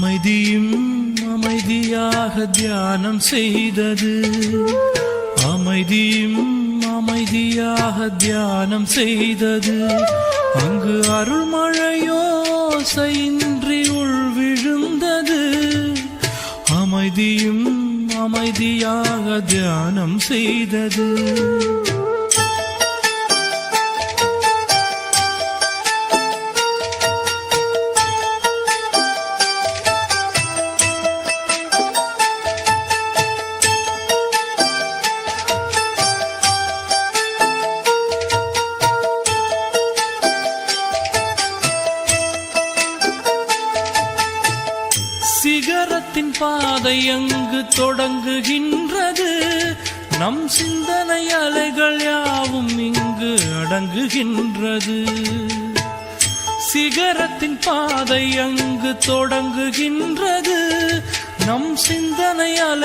அமைதியும் அமைதியாக தியானம் செய்தது. அமைதியும் அமைதியாக தியானம் செய்தது. அங்கு அருள்மழையோ சைன்றி உள் விழுந்தது அமைதியும் அமைதியாக தியானம் செய்தது. சிகரத்தின் பாதை அங்கு தொடங்குகின்றது? நம் சிந்தனை அலைகள் யாவும் இங்கு அடங்குகின்றது. சிகரத்தின் பாதை அங்கு தொடங்குகின்றது? நம் சிந்தனை அலை